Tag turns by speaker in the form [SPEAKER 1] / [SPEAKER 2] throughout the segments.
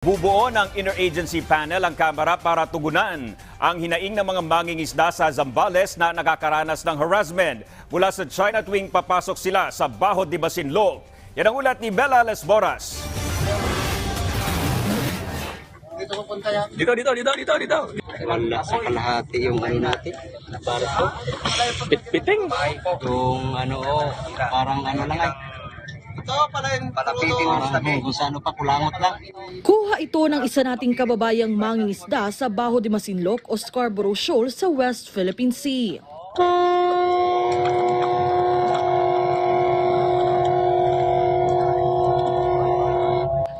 [SPEAKER 1] Bubuo ng interagency panel ang Kamara para tugunan ang hinaing ng mga mangingisda sa Zambales na nakakaranas ng harassment. Mula sa China tuwing papasok sila sa Baho de Masinloc. Yan ang ulat ni Bella Lesboras.
[SPEAKER 2] Dito, dito, dito, dito, dito.
[SPEAKER 3] Wala sa kalahati yung ano natin. Para to.
[SPEAKER 2] Pitpiting.
[SPEAKER 3] Yung ano, oh, parang ano lang ay. Ito pala yung palapitin mo sa kung sa ano pa, kulangot lang.
[SPEAKER 4] Kuha ito ng isa nating kababayang mangingisda sa Baho de Masinloc o Scarborough Shoal sa West Philippine Sea.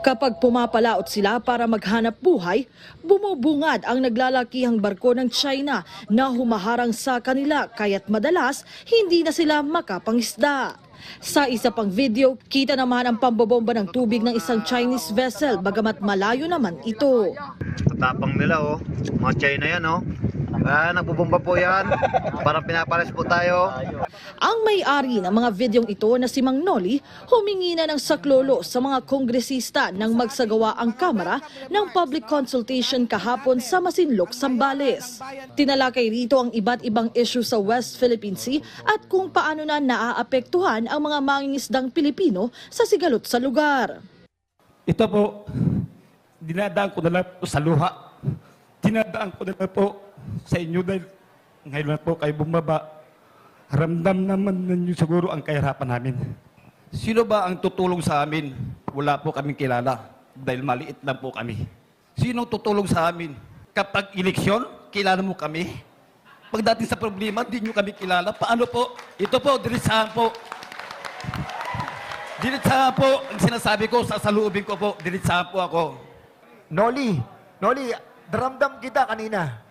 [SPEAKER 4] Kapag pumapalaot sila para maghanap buhay, bumubungad ang naglalakihang barko ng China na humaharang sa kanila kaya't madalas hindi na sila makapangisda. Sa isa pang video, kita naman ang pambobomba ng tubig ng isang Chinese vessel bagamat malayo naman ito.
[SPEAKER 5] Tapang nila oh. Mga China yan oh. Ah, nagbubomba po yan. Parang pinapares po tayo.
[SPEAKER 4] Ang may-ari ng mga videong ito na si Mang Noli humingi na ng saklolo sa mga kongresista nang magsagawa ang Kamara ng public consultation kahapon sa Masinloc, Sambales. Tinalakay rito ang iba't ibang issue sa West Philippine Sea at kung paano na naaapektuhan ang mga mangingisdang Pilipino sa sigalot sa lugar.
[SPEAKER 2] Ito po, dinadaan ko na lang po sa luha. Dinadaan ko na lang po sa inyo dahil ngayon na po kayo bumaba. Ramdam naman ninyo siguro ang kahirapan namin. Sino ba ang tutulong sa amin? Wala po kaming kilala dahil maliit lang po kami. Sino tutulong sa amin? Kapag eleksyon, kilala mo kami? Pagdating sa problema, di nyo kami kilala. Paano po? Ito po, diretsahan po. Diretsahan po, ang sinasabi ko, sasaluubin ko po, diretsahan po ako.
[SPEAKER 6] Noli, Noli, ramdam kita kanina.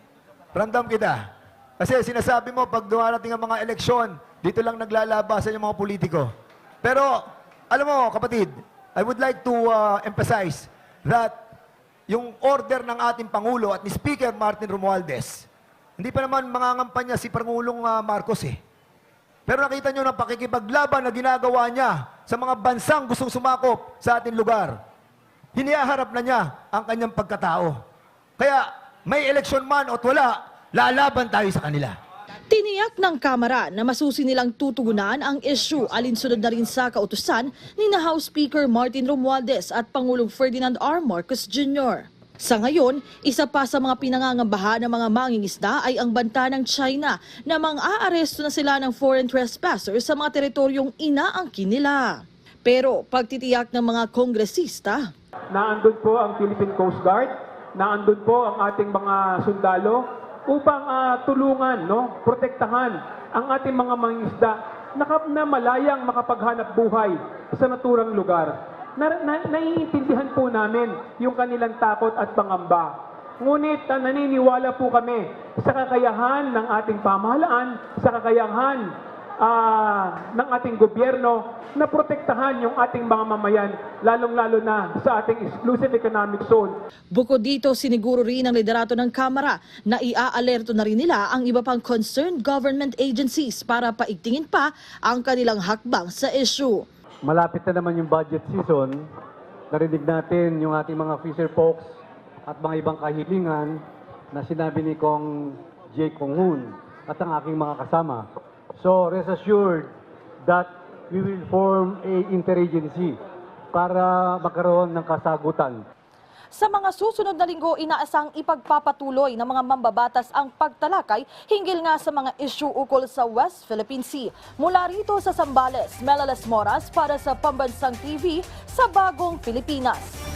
[SPEAKER 6] Ramdam kita. Kasi sinasabi mo, pag dumarating ang mga eleksyon, dito lang naglalabasan yung mga politiko. Pero, alam mo, kapatid, I would like to uh, emphasize that yung order ng ating Pangulo at ni Speaker Martin Romualdez, hindi pa naman mangangampanya si Pangulong uh, Marcos eh. Pero nakita nyo ng pakikipaglaban na ginagawa niya sa mga bansang gustong sumakop sa ating lugar. Hiniharap na niya ang kanyang pagkatao. Kaya may eleksyon man o wala, lalaban tayo sa kanila.
[SPEAKER 4] Tiniyak ng Kamara na masusi nilang tutugunan ang issue alinsunod na rin sa kautusan ni na House Speaker Martin Romualdez at Pangulong Ferdinand R. Marcos Jr. Sa ngayon, isa pa sa mga pinangangambahan ng mga mangingisda ay ang banta ng China na mang-aaresto na sila ng foreign trespassers sa mga teritoryong inaangkin nila. Pero pagtitiyak ng mga kongresista,
[SPEAKER 7] Naandun po ang Philippine Coast Guard, naandun po ang ating mga sundalo upang ah, tulungan, no, protektahan ang ating mga mangisda na, na malayang makapaghanap buhay sa naturang lugar. Na, na, naiintindihan po namin yung kanilang takot at pangamba. Ngunit ah, naniniwala po kami sa kakayahan ng ating pamahalaan, sa kakayahan ah, ng ating gobyerno na protektahan yung ating mga mamayan, lalong-lalo na sa ating exclusive economic zone.
[SPEAKER 4] Bukod dito, siniguro rin ng liderato ng Kamara na iaalerto na rin nila ang iba pang concerned government agencies para paigtingin pa ang kanilang hakbang sa issue.
[SPEAKER 8] Malapit na naman yung budget season. Narinig natin yung ating mga fisher folks at mga ibang kahilingan na sinabi ni Kong J. Kongun at ang aking mga kasama. So rest assured that we will form a interagency para magkaroon ng kasagutan.
[SPEAKER 4] Sa mga susunod na linggo, inaasang ipagpapatuloy ng mga mambabatas ang pagtalakay hinggil nga sa mga issue ukol sa West Philippine Sea. Mula rito sa Sambales, Melales Moras para sa Pambansang TV sa Bagong Pilipinas.